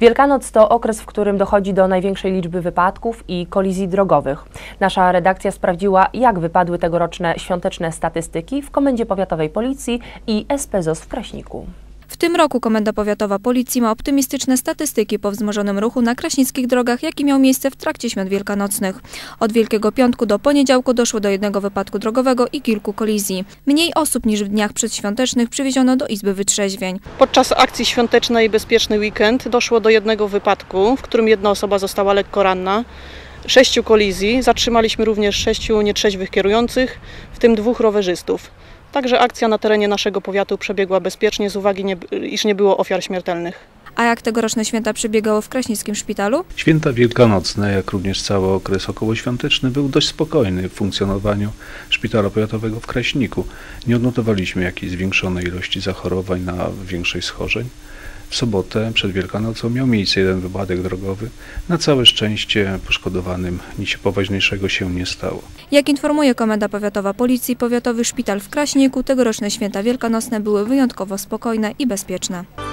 Wielkanoc to okres, w którym dochodzi do największej liczby wypadków i kolizji drogowych. Nasza redakcja sprawdziła, jak wypadły tegoroczne świąteczne statystyki w Komendzie Powiatowej Policji i SPZOS w Kraśniku. W tym roku Komenda Powiatowa Policji ma optymistyczne statystyki po wzmożonym ruchu na kraśnickich drogach, jaki miał miejsce w trakcie świąt wielkanocnych. Od Wielkiego Piątku do poniedziałku doszło do jednego wypadku drogowego i kilku kolizji. Mniej osób niż w dniach przedświątecznych przywieziono do Izby Wytrzeźwień. Podczas akcji świątecznej Bezpieczny Weekend doszło do jednego wypadku, w którym jedna osoba została lekko ranna. Sześciu kolizji, zatrzymaliśmy również sześciu nietrzeźwych kierujących, w tym dwóch rowerzystów. Także akcja na terenie naszego powiatu przebiegła bezpiecznie z uwagi, nie, iż nie było ofiar śmiertelnych. A jak tegoroczne święta przebiegały w Kraśnickim Szpitalu? Święta wielkanocne, jak również cały okres okołoświąteczny był dość spokojny w funkcjonowaniu Szpitala Powiatowego w Kraśniku. Nie odnotowaliśmy jakiejś zwiększonej ilości zachorowań na większej schorzeń. W sobotę przed Wielkanocą miał miejsce jeden wypadek drogowy. Na całe szczęście poszkodowanym nic poważniejszego się nie stało. Jak informuje Komenda Powiatowa Policji, Powiatowy Szpital w Kraśniku tegoroczne święta wielkanocne były wyjątkowo spokojne i bezpieczne.